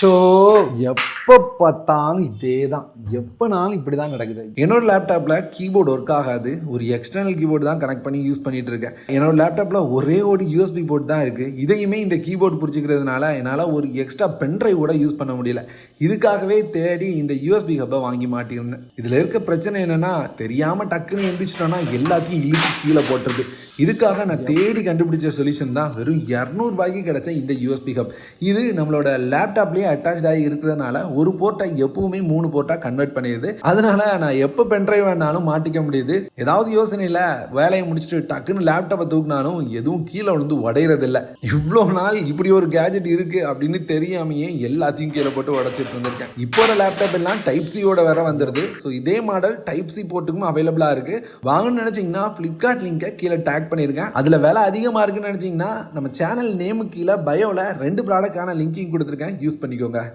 So எப்போ பார்த்தாலும் இதே தான் எப்போனாலும் இப்படி தான் நடக்குது. என்னோட லேப்டாப்பில் கீபோர்டு ஒர்க் ஆகாது. ஒரு எக்ஸ்டர்னல் கீபோர்டு தான் கனெக்ட் பண்ணி யூஸ் பண்ணிட்டு இருக்கேன். என்னோட லேப்டாப்பில் ஒரே ஒரு யூஎஸ்பி போர்ட் தான் இருக்குது இதையுமே இந்த கீபோர்டு பிடிச்சிக்கிறதுனால என்னால் ஒரு எக்ஸ்ட்ரா பென்ட்ரைவ் கூட யூஸ் பண்ண முடியல. இதுக்காகவே தேடி இந்த யூஎஸ்பி ஹப்பை வாங்கி மாட்டியிருந்தேன். இதில் இருக்க பிரச்சனை என்னென்னா தெரியாமல் டக்குன்னு எந்திரிச்சிட்டோன்னா எல்லாத்தையும் இழுத்து கீழே போட்டுருது. இதுக்காக நான் தேடி கண்டுபிடிச்ச சொல்யூஷன் தான் வெறும் இரநூறுபாய்க்கு கிடைச்ச இந்த யூஎஸ்பி ஹப் இது நம்மளோட லேப்டாப்லேயே அட்டாச் ஆகி இருக்கிறதுனால ஒரு போர்ட்டை எப்பவுமே மூணு போர்ட்டாக கன்வெர்ட் பண்ணிடுது. அதனால நான் எப்போ பென்ட்ரைவ் வேணாலும் மாட்டிக்க முடியுது. ஏதாவது யோசனை வேலையை முடிச்சுட்டு டக்குன்னு லேப்டாப்பை தூக்குனாலும் எதுவும் கீழே விழுந்து உடையிறதில்ல. இவ்வளோ நாள் இப்படி ஒரு கேஜெட் இருக்கு அப்படின்னு தெரியாமையே எல்லாத்தையும் கீழே போட்டு உடச்சிட்டு இருந்திருக்கேன். இப்போ லேப்டாப் எல்லாம் டைப் சியோட வேற வந்துருது. ஸோ இதே மாடல் டைப் சி போர்ட்டுக்கும் அவைலபிளாக இருக்கு. வாங்கணும்னு நினைச்சீங்கன்னா ஃப்ளிப்கார்ட் லிங்கை கீழே டேக் பண்ணியிருக்கேன் அதில் விலை அதிகமாக இருக்குன்னு நினச்சிங்கன்னா நம்ம சேனல் நேமு கீழே பயோவில் ரெண்டு ப்ராடக்டான லிங்கையும் கொடுத்துருக்கேன். Use Gương đây